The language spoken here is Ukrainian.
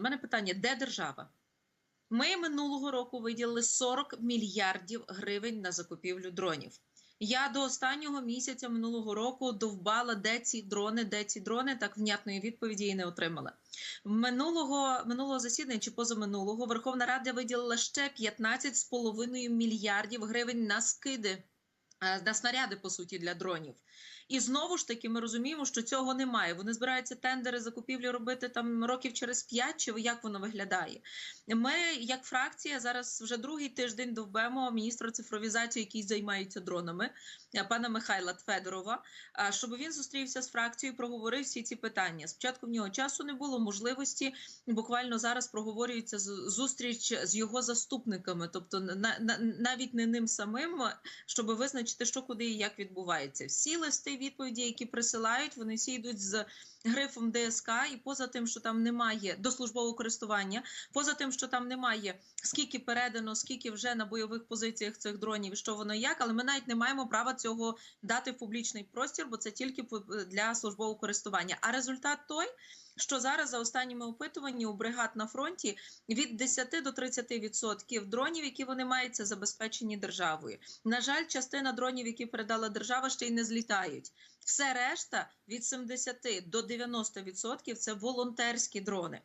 У мене питання: де держава? Ми минулого року виділили 40 мільярдів гривень на закупівлю дронів. Я до останнього місяця минулого року довбала, де ці дрони, де ці дрони, так внятної відповіді і не отримала. Минулого минулого засідання чи позаминулого Верховна Рада виділила ще 15,5 мільярдів гривень на скиди. Е, На снаряди, по суті, для дронів. І знову ж таки, ми розуміємо, що цього немає. Вони збираються тендери закупівлі робити там років через п'ять, чи як воно виглядає. Ми, як фракція, зараз вже другий тиждень довбемо міністра цифровізації, який займається дронами, е, пана Михайла Федорова, а, щоб він зустрівся з фракцією, і проговорив всі ці питання. Спочатку в нього часу не було можливості. Буквально зараз проговорюється зустріч з його заступниками, тобто на, на, навіть не ним самим, щоб визначити, що куди і як відбувається. Всі листи відповіді, які присилають, вони всі йдуть з грифом ДСК, і поза тим, що там немає до службового користування, поза тим, що там немає скільки передано, скільки вже на бойових позиціях цих дронів, що воно як, але ми навіть не маємо права цього дати в публічний простір, бо це тільки для службового користування. А результат той. Що зараз за останніми опитуваннями у бригад на фронті від 10 до 30 відсотків дронів, які вони мають, це забезпечені державою. На жаль, частина дронів, які передала держава, ще й не злітають. Все решта від 70 до 90 відсотків це волонтерські дрони.